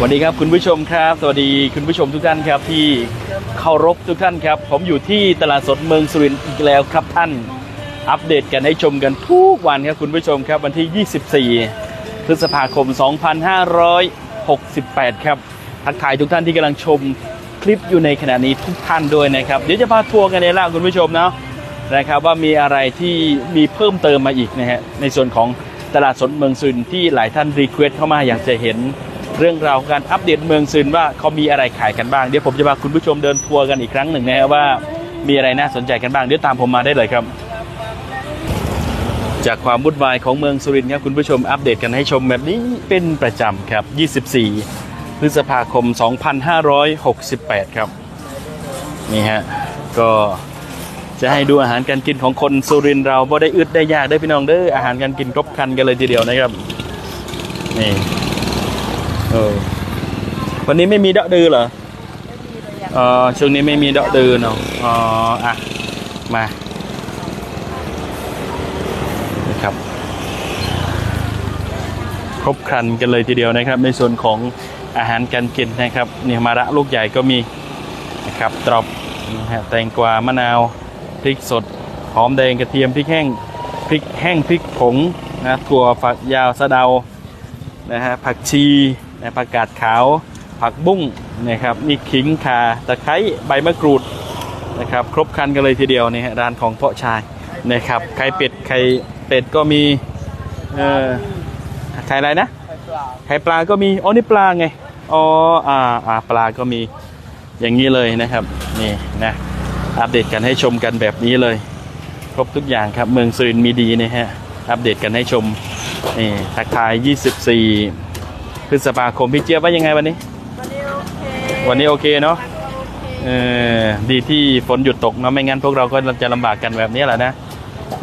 สวัสดีครับคุณผู้ชมครับ สวัสดีคุณผู้ชมทุกท่านครับที่เคารพทุกท่านครับ ผมอยู่ที่ตลาดสดเมืองสุรินทร์อีกแล้วครับท่าน อัปเดตกันให้ชมกันทุกวันครับคุณผู้ชมครับวันที่ 24 พฤษภาคม 2568 ครับทักทายทุกท่านที่กำลังชมคลิปอยู่ในขณะนี้ทุกท่านด้วยนะครับเดี๋ยวจะพาทัวร์กันในล่างคุณผู้ชมเนาะนะครับว่ามีอะไรที่มีเพิ่มเติมมาอีกนะฮะในส่วนของตลาดสดเมืองสุรินทร์ที่หลายท่านรีเควสเข้ามาอยากจะเห็น เรื่องราวการอัปเดตเมืองซืนว่าเขามีอะไรขายกันบ้าง เดี๋ยวผมจะพาคุณผู้ชมเดินทัวร์กันอีกครั้งหนึ่งนะครับว่ามีอะไรน่าสนใจกันบ้างเดี๋ยวตามผมมาได้เลยครับ จากความวุ่นวายของเมืองสุรินทร์ครับคุณผู้ชมอัปเดตกันให้ชมแบบนี้เป็นประจำครับ 24 พฤษภาคม 2568 ครับนี่ฮะก็จะให้ดูอาหารการกินของคนสุรินทร์เราบ่ได้อึดได้ยากได้พี่น้องเด้ออาหารการกินครบครันกันเลยทีเดียวนะครับนี่ เออ วันนี้ไม่มีดอกดือเหรออ๋อช่วงนี้ไม่มีดอกดือเนาะอ๋ออะ มานะครับ ครบครันกันเลยทีเดียวนะครับ ในส่วนของอาหารการกินนะครับเนี่ยมาระลูกใหญ่ก็มีนะครับตรอบนะฮะแตงกวามะนาวพริกสดหอมแดงกระเทียมพริกแห้งพริกแห้งพริกผงนะถั่วฝักยาวสะเดานะฮะผักชี นะผักกาดขาว ผักบุ้งนะครับมีขิงข่าตะไคร้ใบมะกรูดนะครับครบครันกันเลยทีเดียวนี่ฮะร้านของเพาะชายนะครับไข่เป็ดไข่เป็ดก็มีเอ่อไข่อะไรนะไข่ปลาก็มีอ๋อนี่ปลาไงอ๋ออ่าอ่าปลาก็มีอย่างนี้เลยนะครับนี่นะอัปเดตกันให้ชมกันแบบนี้เลย ครบทุกอย่างครับเมืองสุรินทร์มีดีนะฮะอัปเดตกันให้ชมนี่ทักทาย 24 พฤษภาคมพี่เจี๊ยบว่ายังไงวันนี้ วันนี้โอเควันนี้โอเคเนาะวันนี้โอเคเออดีที่ฝนหยุดตกเนาะไม่งั้นพวกเราก็จะลำบากกันแบบนี้แหละนะ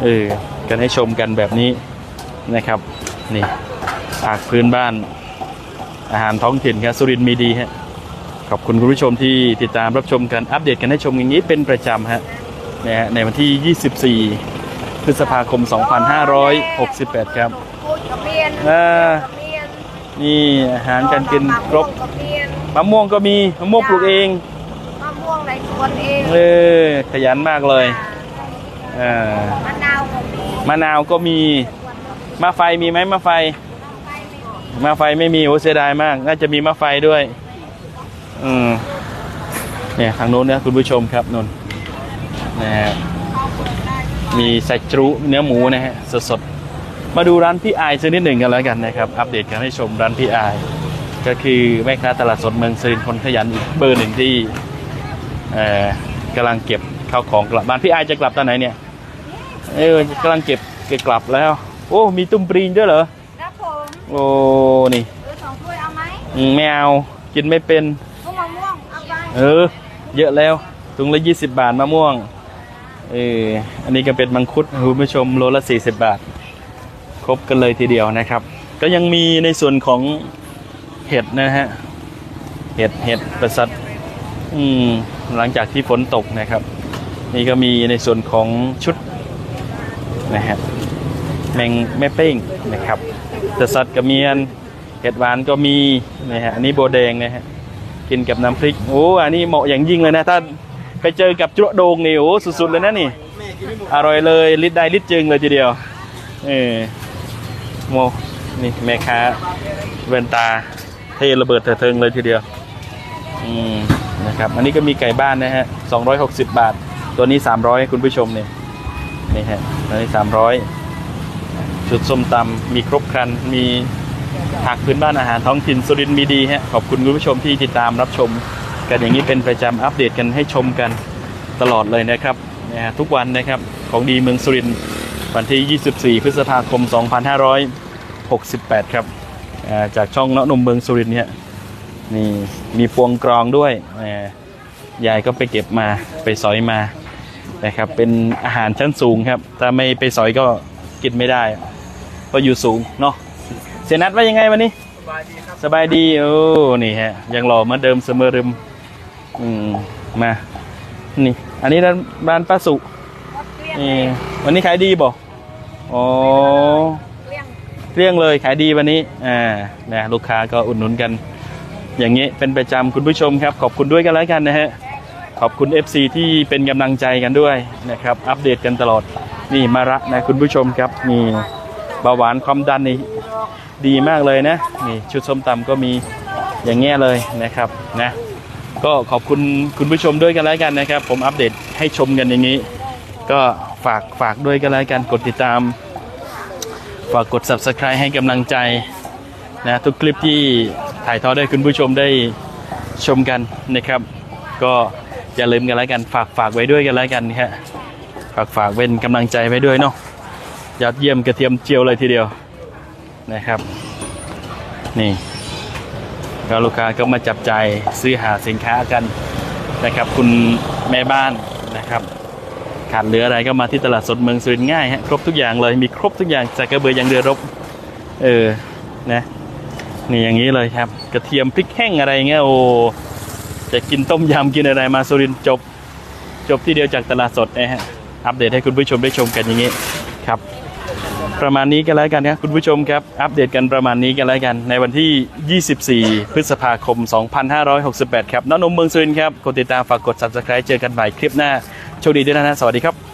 เออกันให้ชมกันแบบนี้นะครับ นี่อากพื้นบ้าน อาหารท้องถิ่นครับสุรินทร์มีดีฮะขอบคุณคุณผู้ชมที่ติดตามรับชมกันอัปเดตกันให้ชมอย่างนี้เป็นประจำฮะนะฮะในวันที่ 24 พฤษภาคม 2568 ครับพูดกับเมีย นอ่ากับเมียนนี่อาหารการกินครบกับเมียนมะม่วงก็มีมะม่วงปลูกเองมะม่วงในสวนเองเออขยันมากเลยอ่ามะนาวก็มีมะนาวก็มีมะไฟมีไหมมะไฟมะไฟไม่มีโอ้เสียดายมาก น่าจะมีมะไฟด้วยอืมเนี่ยทางโน้นเนี่ยคุณผู้ชมครับนนนะฮะมีใส่จรุเนื้อหมูนะฮะสดๆ มาดูร้านพี่อายสักนิดหนึ่งกันแล้วกันนะครับ อัปเดตกันให้ชมร้านพี่อายก็คือแม่ค้าตลาดสดเมืองสุรินทร์คนขยันอีกเบอร์หนึ่งที่เอ่อกำลังเก็บข้าวของกลับบ้านพี่อายจะกลับตอนไหนเนี่ยเออกำลังเก็บเก็บกลับแล้ว โอ้มีตุ้มปรีงด้วยเหรอครับผมโอ้นี่หรือสองถ้วยเอาไหมอืมไม่เอากินไม่เป็นพวกมะม่วงเอาไปเออ เยอะแล้วถุงละ20บาทมะม่วงเอออันนี้ก็เป็นมังคุดคุณผู้ชมโลละ40บาท ครบกันเลยทีเดียวนะครับ ก็ยังมีในส่วนของเห็ดนะฮะเห็ดเห็ดประสัดอืมหลังจากที่ฝนตกนะครับ นี่ก็มีในส่วนของชุดนะฮะแมงแม่เป้งนะครับประสัดกระเมียนเห็ดหวานก็มีนะฮะอันนี้โบแดงนะฮะกินกับน้ำพริกโอ้อันนี้เหมาะอย่างยิ่งเลยนะถ้านไปเจอกับจุลโดงนี่โอ้สุดๆเลยนะนี่อร่อยเลยลิดได้ลิดจึงเลยทีเดียวเออ โมนี่แม่ค้าเวนตาเทระเบิดเถิดเทิงเลยทีเดียว อืมนะครับ อันนี้ก็มีไก่บ้านนะฮะ260บาท ตัวนี้300ให้คุณผู้ชมเนี่ยนี่ฮะตัวนี้300ชุดส้มตำมีครบครัน มีผักพื้นบ้านอาหารท้องถิ่นสุรินทร์มีดีฮะขอบคุณคุณผู้ชมที่ติดตามรับชม กันอย่างนี้เป็นประจำอัปเดตกันให้ชมกันตลอดเลยนะครับนะฮะทุกวันนะครับของดีเมืองสุรินทร์วันที่ 24 พฤษภาคม 2568 ครับอ่าจากช่องเนาะหนุ่มเมืองสุรินทร์เนี่ยนี่มีพวงกรองด้วยแหมยายก็ไปเก็บมาไปสอยมานะครับเป็นอาหารชั้นสูงครับ ถ้าไม่ไปสอยก็กินไม่ได้เพราะอยู่สูงเนาะเสียนัดว่ายังไงวันนี้ สบายดีครับสบายดีโอ้นี่ฮะยังหล่อเหมือนเดิมเสมอเดิมอืมมานี่ อันนี้ร้านร้านป้าสุเกลี้ยงนี่วันนี้ขายดีบ่อ๋อ เกลี้ยงเลยขายดีวันนี้อ่านะลูกค้าก็อุดหนุนกัน อย่างนี้เป็นประจำคุณผู้ชมครับ ขอบคุณด้วยกันแล้วกันนะฮะขอบคุณ FC ที่เป็นกำลังใจกันด้วยนะครับอัปเดตกันตลอดนี่มาระนะคุณผู้ชมครับนี่เบาหวานความดันนี่ดีมากเลยนะนี่ชุดส้มตำก็มีอย่างเงี้ยเลยนะครับนะก็ขอบคุณคุณผู้ชมด้วยกันแล้วกันนะครับ ผมอัปเดตให้ชมกันอย่างนี้ ก็ฝากฝากด้วยกันแล้วกันกดติดตาม ฝากกด subscribe ให้กำลังใจนะทุกคลิปที่ถ่ายทอดให้คุณผู้ชมได้ชมกันนะครับ ก็อย่าลืมกันแล้วกันฝากฝากไว้ด้วยกันแล้วกันฮะฝากฝากเป็นกำลังใจไว้ด้วยเนาะยอดเยี่ยมกระเทียมเจียวเลยทีเดียวนะครับ นี่ก็ลูกค้าก็มาจับใจซื้อหาสินค้ากันนะครับ คุณแม่บ้านนะครับ ขาดเหลืออะไรก็มาที่ตลาดสดเมืองสุรินทร์ง่ายฮะครบทุกอย่างเลยมีครบทุกอย่างจากกระเบือยังเรือรบ เออนะนี่อย่างนี้เลยครับกระเทียมพริกแห้งอะไรเงี้ยโอ้จะกินต้มยำกินอะไรมาสุรินทร์จบ จบที่เดียวจากตลาดสดนะฮะอัปเดตให้คุณผู้ชมได้ชมกันอย่างนี้ครับ ประมาณนี้กันแล้วกันครับคุณผู้ชมครับ อัปเดตกันประมาณนี้กันแล้วกัน ในวันที่ 24 พฤษภาคม 2568 ครับน้องนมเมืองสุรินทร์ครับกดติดตามฝากกด subscribe เจอกันใหม่คลิปหน้า โชคดีด้วยนะฮะสวัสดีครับ